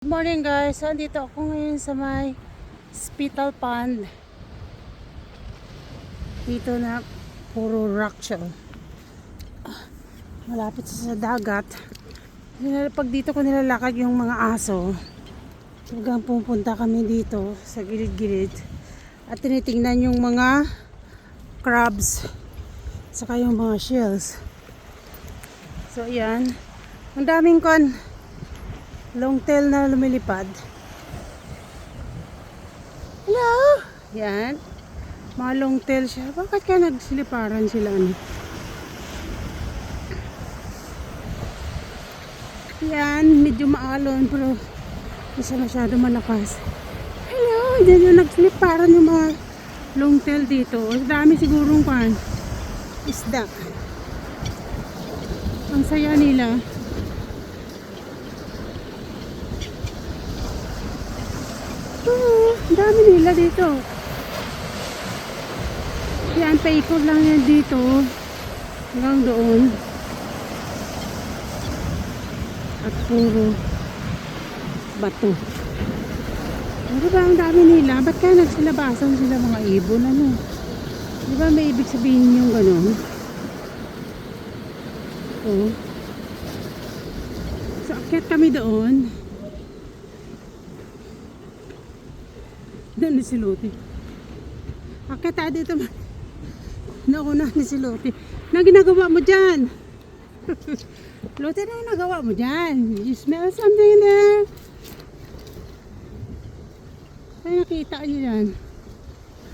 Good morning guys. Andito ako ngayon sa may Spital Pond. Dito na puro rock siya. Ah, Malapit sa dagat. Pag dito ko nilalakad yung mga aso, hanggang pupunta kami dito sa gilid-gilid. At tinitingnan yung mga crabs. Saka yung mga shells. So ayan. Ang daming kon long tail na lumilipad. Hello! Yan. Mga long tail siya. Bakit kaya nagsiliparan sila? Ano? Yan. Medyo maalon pero hindi siya masyado malakas. Hello! Yan yung nagsiliparan yung mga long tail dito. Ang dami sigurong kan. Isda. Ang saya nila. Oo, ang dami nila dito. Yan, paikot lang yan dito. Hanggang doon. At puro bato. Ano ba ang dami nila? Ba't kaya nagsilabasan sila mga ibon? Ano? Di ba may ibig sabihin yung gano'n? Oo. So, akyat kami doon. Doon ni si. Akit tayo dito. Nauna ni si Loti. Na ginagawa mo dyan? Loti, na ginagawa mo dyan? You smell something in there? Ay, nakita niyo yan.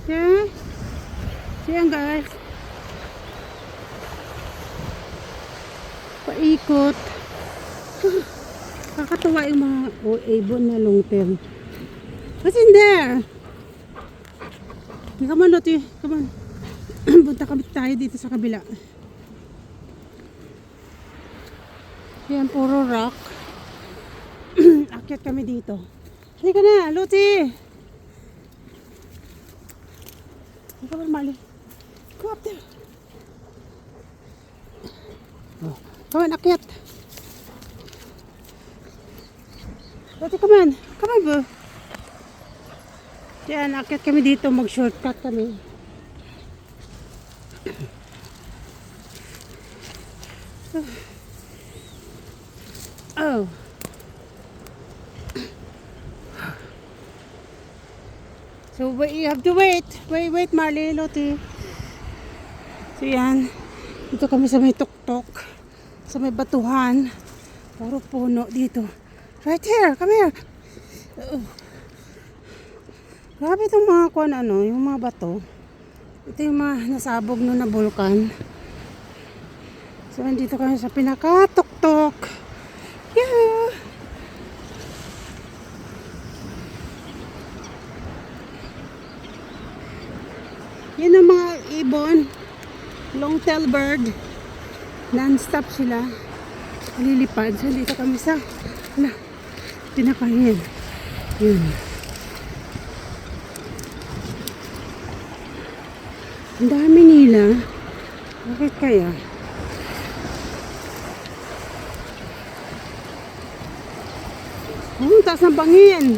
Yeah? So yan guys. Paikot. Kakatuwa yung mga oh, ibon na long term. What's in there? Come on, Loti. Come on. Punta kami tayo dito sa kabila. Yan, puro rock. Akyat kami dito. Halika na, Loti. Come on, Marley. Go up there. Oh. Come on, akyat. Loti, come on. Come on, bro. Yan, akit kami dito, mag-shortcut kami. Oh. So, wait, you have to wait. Wait, wait, Marley, Loti. So, yan. Dito kami sa may tuktok. Sa may batuhan. Puro puno dito. Right here, come here. Oh. Grabe itong mga kuan ano, yung mga bato. Ito yung mga nasabog no na bulkan. So, andito kami sa pinakatuktok. Yeah! Yan ang mga ibon. Long tail bird. Non-stop sila. Lilipad. So, dito kami sa na, pinakahin. Yun. Ang dami nila. Bakit kaya? Oh, taas ng bangin.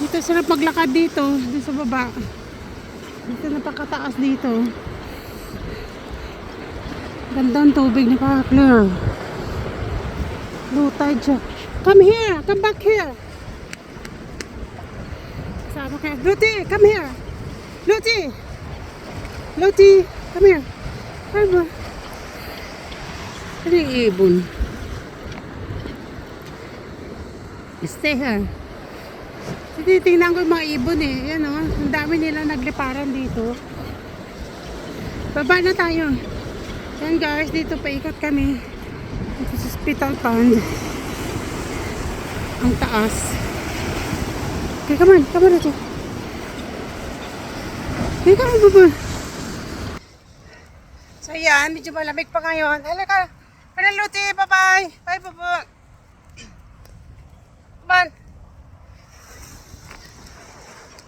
Dito sarap maglakad dito, dito sa baba. Dito napakataas dito. Gandang tubig, nakaka-clear. Low tide siya. Come here. Come back here. Sama kayo. Luti, come here. Luti. Luti, come here. Ano ba? Ano ibon? Stay here. Tinitingnan ko yung mga ibon eh. Yan o. Ang dami nila nagliparan dito. Baba na tayo. Yan guys, dito paikot kami. Dito sa Hospital Pond ang taas. Okay, come on. Come on, Roger. Okay, come on, baba. So, yan. Medyo malamig pa ngayon. Halika. Panaluti. Bye-bye. Bye, baba. Come on.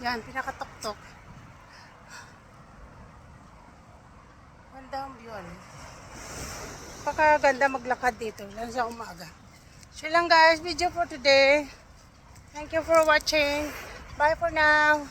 Yan, pinakatok-tok. Ganda ang view, ano? Pakaganda maglakad dito, lalo sa umaga. So lang guys, video for today. Thank you for watching. Bye for now.